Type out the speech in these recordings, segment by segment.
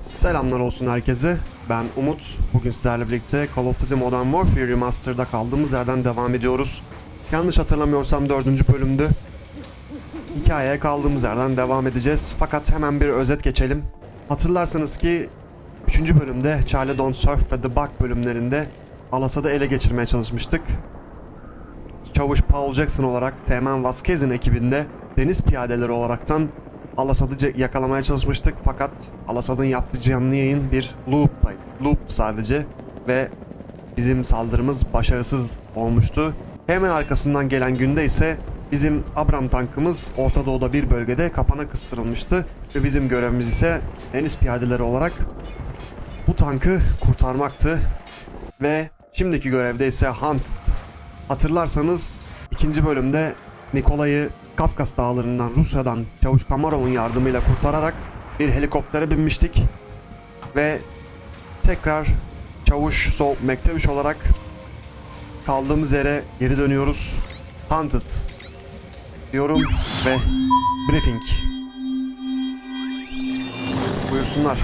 Selamlar olsun herkese. Ben Umut. Bugün sizlerle birlikte Call of Duty Modern Warfare Remastered'da kaldığımız yerden devam ediyoruz. Yanlış hatırlamıyorsam dördüncü bölümdü. Hikayeye kaldığımız yerden devam edeceğiz. Fakat hemen bir özet geçelim. Hatırlarsanız ki 3. bölümde Charlie Don't Surf ve The Bug bölümlerinde Alasad'ı ele geçirmeye çalışmıştık. Çavuş Paul Jackson olarak Teğmen Vasquez'in ekibinde deniz piyadeleri olaraktan Alasad'ı yakalamaya çalışmıştık fakat Alasad'ın yaptığı canlı yayın bir loop'taydı. Loop sadece ve bizim saldırımız başarısız olmuştu. Hemen arkasından gelen günde ise bizim Abram tankımız Orta Doğu'da bir bölgede kapana kıstırılmıştı ve bizim görevimiz ise deniz piyadeleri olarak bu tankı kurtarmaktı ve şimdiki görevde ise Hunted. Hatırlarsanız ikinci bölümde Nikolay'ı Kafkas dağlarından Rusya'dan Çavuş Kamarov'un yardımıyla kurtararak bir helikoptere binmiştik. Ve tekrar Çavuş Soğuk Mektebiş olarak kaldığımız yere geri dönüyoruz. Hunted diyorum ve briefing. Buyursunlar.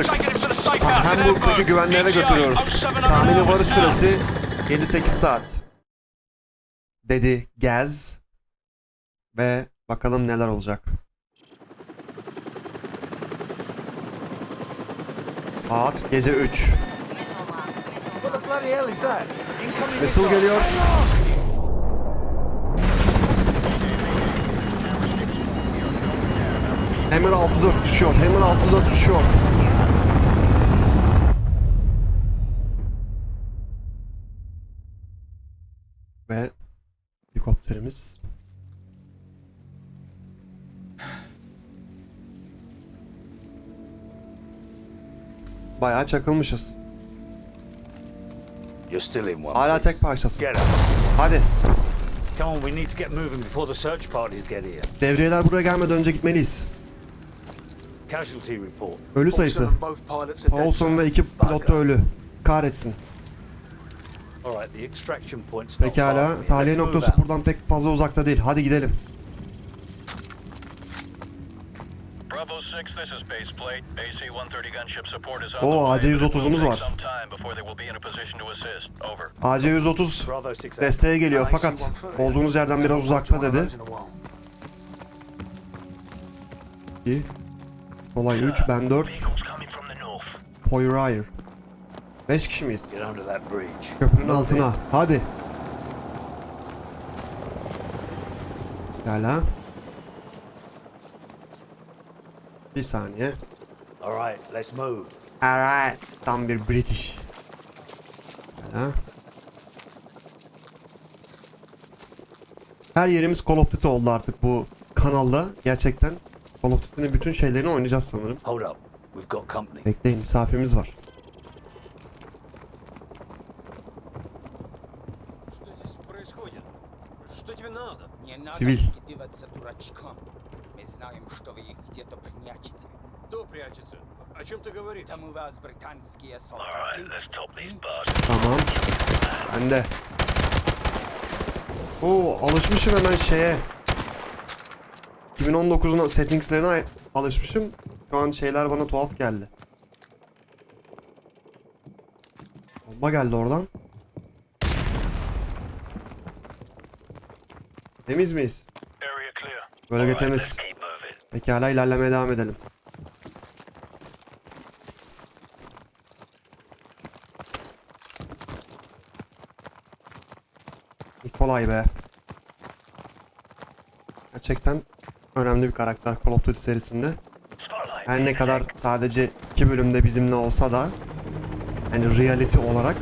Nikolay'ı aldık. Ha- Hamburg'daki güvenli eve götürüyoruz. Tahmini varış süresi 7-8 saat. Dedi Gaz. Ve bakalım neler olacak. Saat gece 3. What the bloody hell is that? Incoming Missile geliyor. Hammer 6-4 düşüyor. Hammer 6-4 düşüyor. Ve helikopterimiz Bayağı çakılmışız. You're still in one. Hala tek parçası. Get up. Hadi. Come on, we need to get moving before the search parties get here. Devriyeler buraya gelmeden önce gitmeliyiz. Casualty report. Ölü sayısı. Paulson ve iki pilot da ölü. Kahretsin. All right, the extraction point's not far Pekala. Tahliye noktası buradan pek fazla uzakta değil. Hadi gidelim. Bravo 6, this is base plate. AC-130 gunship support is on Oo, the way, AC-130'umuz but it will take var. some time before they will be in a position to assist. Over. AC-130 Bravo 6 desteğe geliyor fakat olduğunuz yerden biraz uzakta dedi. İyi. Kolay 3, ben 4. Vehicles coming from the north. Poirier. 5 kişi miyiz? Köprünün altına. Hadi. Gel ha. Bir saniye. All right, let's move. Alright. Tam bir British. Gel ha. Her yerimiz Call of Duty oldu artık bu kanalda. Gerçekten Call of Duty'nin bütün şeylerini oynayacağız sanırım. Hold up. We've got company. Bekleyin misafirimiz var. надо? Не надо Цивиль. прикидываться дурачком. Мы знаем, что вы их где-то прячете. Кто прячется? О чем ты говоришь? Там у вас британские Alright, солдаты. let's top these bastards. Tamam. Ben de. Oo alışmışım hemen şeye. 2019'un settingslerine alışmışım. Şu an şeyler bana tuhaf geldi. Bomba geldi oradan. Temiz miyiz? Bölge temiz. Pekala ilerlemeye devam edelim. Nikolay be. Gerçekten önemli bir karakter Call of Duty serisinde. Her ne kadar sadece iki bölümde bizimle olsa da hani reality olarak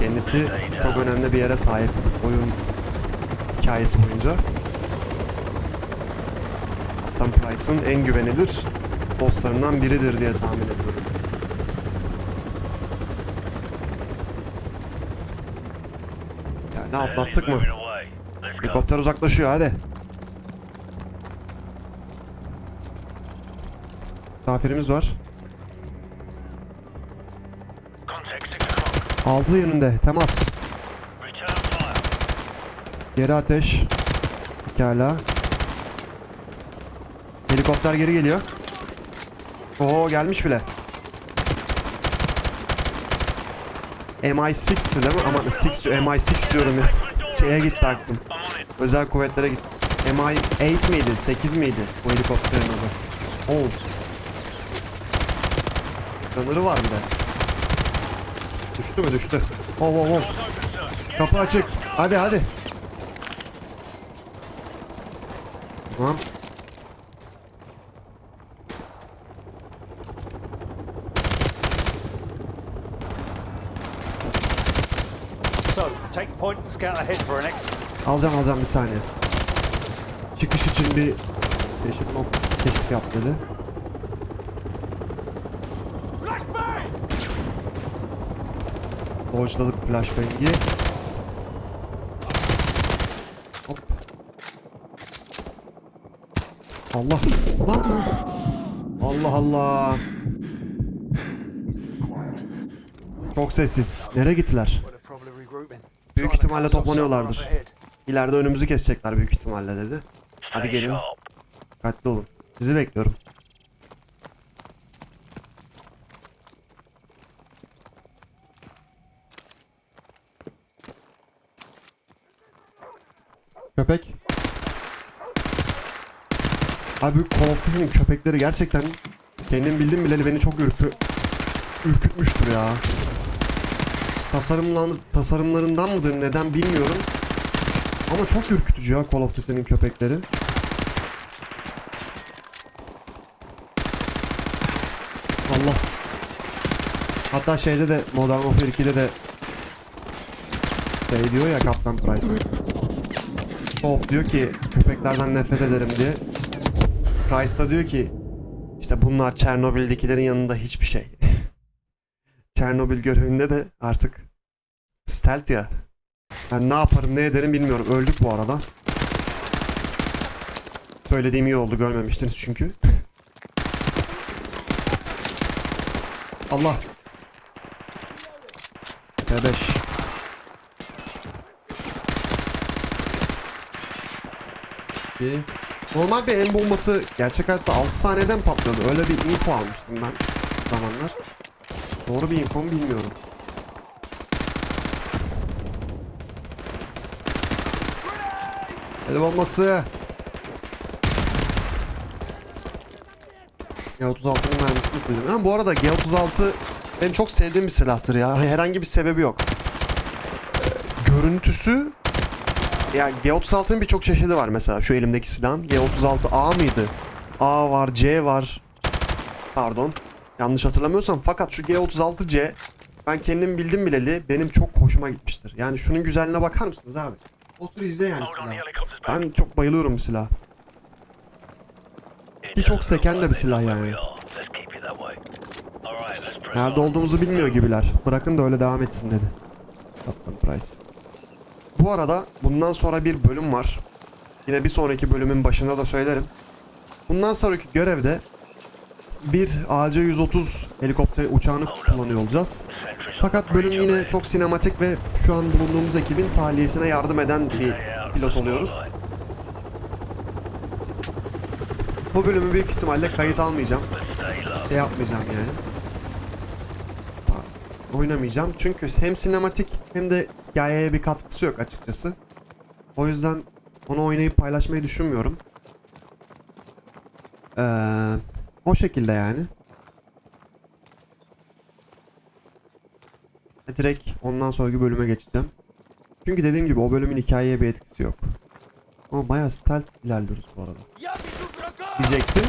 kendisi çok önemli bir yere sahip oyun hikayesi boyunca. Captain Price'ın en güvenilir dostlarından biridir diye tahmin ediyorum. Yani atlattık mı? Helikopter uzaklaşıyor hadi. Misafirimiz var. Contact 6 o'clock. 6 yönünde temas. Geri ateş. Pekala. Helikopter geri geliyor. Oo gelmiş bile. MI6'tı değil mi? Aman 6 diyor. MI6 diyorum ya. Şeye gitti aklım. Özel kuvvetlere git. MI8 miydi? 8 miydi? Bu helikopterin adı. Oo. Sınırı var bir de. Düştü mü? Düştü. Doors open, sir. Kapı açık. Hadi hadi. Tamam. So, take point and scout ahead for an exit. Alacağım alacağım bir saniye. Çıkış için bir keşif nok keşif yap dedi. Dodge'ladık flashbang'i. Hop. Allah. Lan. Allah Allah. Çok sessiz. Nereye gittiler? Büyük ihtimalle toplanıyorlardır. İleride önümüzü kesecekler büyük ihtimalle dedi. Hadi gelin. Dikkatli olun. Sizi bekliyorum. Köpek. Abi Call of Duty'nin köpekleri gerçekten kendim bildim bileli beni çok ürkü, ürkütmüştür ya. Tasarımlan, tasarımlarından mıdır neden bilmiyorum. Ama çok ürkütücü ya Call of Duty'nin köpekleri. Allah. Hatta şeyde de Modern Warfare 2'de de şey diyor ya Kaptan Price. Top diyor ki köpeklerden nefret ederim diye. Price da diyor ki işte bunlar Çernobil'dekilerin yanında hiçbir şey. Çernobil görevinde de artık stealth ya. Ben ne yaparım ne ederim bilmiyorum. Öldük bu arada. Söylediğim iyi oldu görmemiştiniz çünkü. Allah. T5. İyi. Normal bir el bombası gerçek hayatta 6 saniyeden patlıyordu. Öyle bir info almıştım ben zamanlar. Doğru bir info mu bilmiyorum. El bombası. G36'nın mermisini kullanıyorum. Ha, bu arada G36 benim çok sevdiğim bir silahtır ya. Herhangi bir sebebi yok. Görüntüsü ya G36'nın birçok çeşidi var mesela şu elimdeki silahın. G36A mıydı? A var, C var. Pardon. Yanlış hatırlamıyorsam fakat şu G36C ben kendim bildim bileli benim çok hoşuma gitmiştir. Yani şunun güzelliğine bakar mısınız abi? Otur izle yani back. Ben çok bayılıyorum bu silaha. Ki çok seken de bir silah yani. Nerede olduğumuzu bilmiyor gibiler. Bırakın da öyle devam etsin dedi. Kaptan Price. Bu arada bundan sonra bir bölüm var. Yine bir sonraki bölümün başında da söylerim. Bundan sonraki görevde bir AC-130 helikopter uçağını kullanıyor olacağız. Fakat bölüm yine çok sinematik ve şu an bulunduğumuz ekibin tahliyesine yardım eden bir pilot oluyoruz. Bu bölümü büyük ihtimalle kayıt almayacağım. Şey yapmayacağım yani. Oynamayacağım çünkü hem sinematik hem de hikayeye bir katkısı yok açıkçası. O yüzden onu oynayıp paylaşmayı düşünmüyorum. Ee, o şekilde yani. Direkt ondan sonraki bölüme geçeceğim. Çünkü dediğim gibi o bölümün hikayeye bir etkisi yok. Ama bayağı stealth ilerliyoruz bu arada. Diyecektim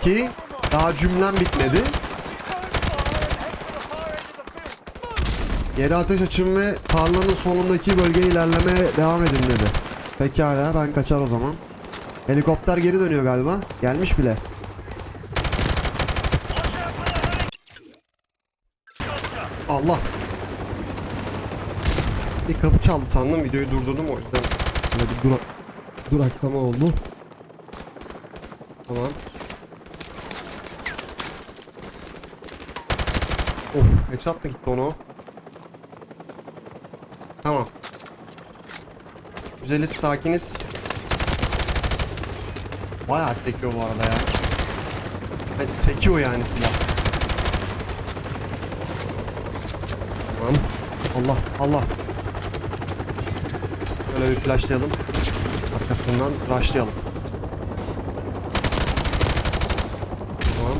ki daha cümlem bitmedi. Geri ateş açın ve tarlanın sonundaki bölgeye ilerlemeye devam edin dedi. Pekala ben kaçar o zaman. Helikopter geri dönüyor galiba. Gelmiş bile. Allah. Bir kapı çaldı sandım videoyu durdurdum o yüzden. Böyle bir dura duraksama oldu. Tamam. Of headshot mı gitti onu? Tamam. Güzeliz sakiniz. Bayağı sekiyor bu arada ya. Ve sekiyor yani silah. Tamam. Allah Allah. Böyle bir flashlayalım. Arkasından rushlayalım. Tamam.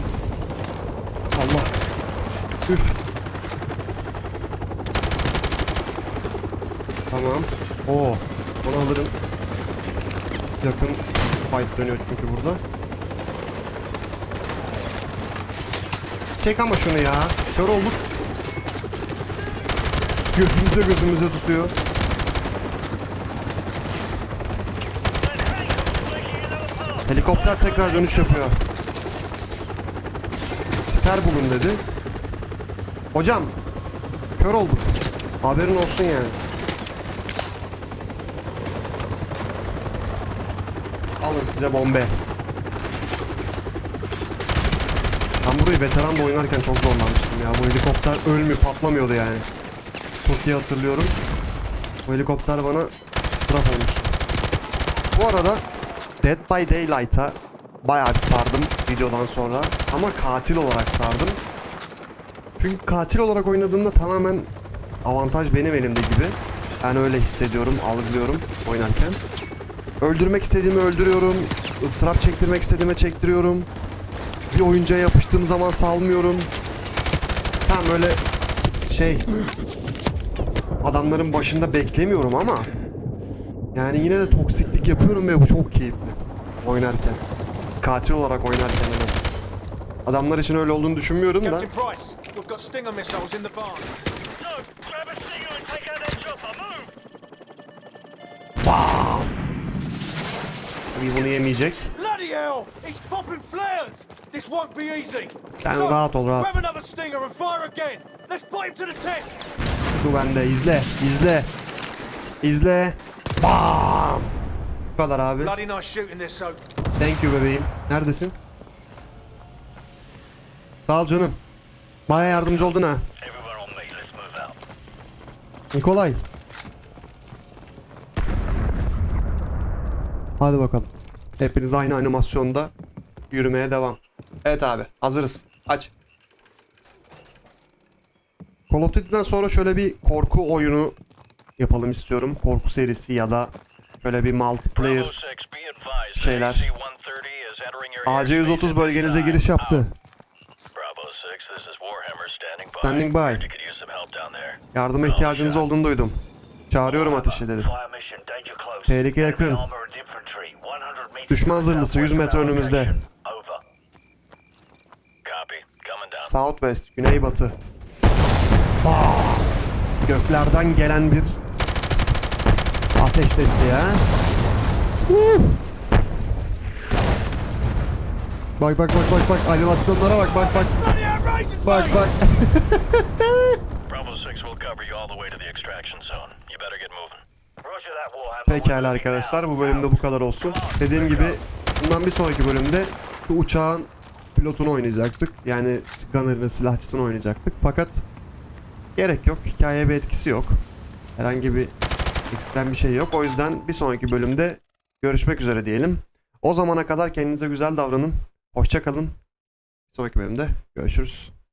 Allah. Üf. Tamam. Oo. Onu alırım. Yakın fight dönüyor çünkü burada. Çek ama şunu ya. Kör olduk. Gözümüze gözümüze tutuyor. Helikopter tekrar dönüş yapıyor. Siper bulun dedi. Hocam, kör olduk. Haberin olsun yani. Alın size bombe. Ben burayı veteran da oynarken çok zorlanmıştım ya. Bu helikopter ölmüyor, patlamıyordu yani. Çok iyi hatırlıyorum. Bu helikopter bana straf olmuştu. Bu arada Dead by Daylight'a bayağı bir sardım videodan sonra. Ama katil olarak sardım. Çünkü katil olarak oynadığımda tamamen avantaj benim elimde gibi. Ben öyle hissediyorum, algılıyorum oynarken. Öldürmek istediğimi öldürüyorum. ıstırap çektirmek istediğime çektiriyorum. Bir oyuncağa yapıştığım zaman salmıyorum. Tam öyle şey adamların başında beklemiyorum ama yani yine de toksiklik yapıyorum ve bu çok keyifli oynarken. Katil olarak oynarken. Adamlar için öyle olduğunu düşünmüyorum da. İyi bunu yemeyecek. Bloody hell! He's popping flares! This won't be easy. Sen rahat ol, rahat. Grab another Stinger and fire again. Let's put him to the test. Dur bende izle, izle. İzle. Bam! Bu kadar abi. Bloody nice shooting this, so Thank you bebeğim. Neredesin? Sağ ol canım. Baya yardımcı oldun ha. Nikolay. Hadi bakalım. Hepiniz aynı animasyonda yürümeye devam. Evet abi hazırız. Aç. Call of Duty'den sonra şöyle bir korku oyunu yapalım istiyorum. Korku serisi ya da şöyle bir multiplayer 6, be advised. that şeyler. AC-130 is entering your airspace AC-130 at bölgenize giriş yaptı. Out. Bravo 6, this is Warhammer standing by. Yardıma ihtiyacınız olduğunu duydum. Çağırıyorum ateşi dedi. Tehlike yakın. Düşman zırhlısı, 100 metre önümüzde. Southwest, güneybatı. Aa, göklerden gelen bir ateş desteği ha. Huh. Bak bak bak bak bak animasyonlara bak bak bak bak bak. Bravo 6 will cover you all the way to the extraction zone. You better get moving. Pekala arkadaşlar bu bölümde bu kadar olsun. Dediğim gibi bundan bir sonraki bölümde bu uçağın pilotunu oynayacaktık. Yani gunner'ını, silahçısını oynayacaktık. Fakat gerek yok. Hikayeye bir etkisi yok. Herhangi bir ekstrem bir şey yok. O yüzden bir sonraki bölümde görüşmek üzere diyelim. O zamana kadar kendinize güzel davranın. Hoşça kalın. Bir sonraki bölümde görüşürüz.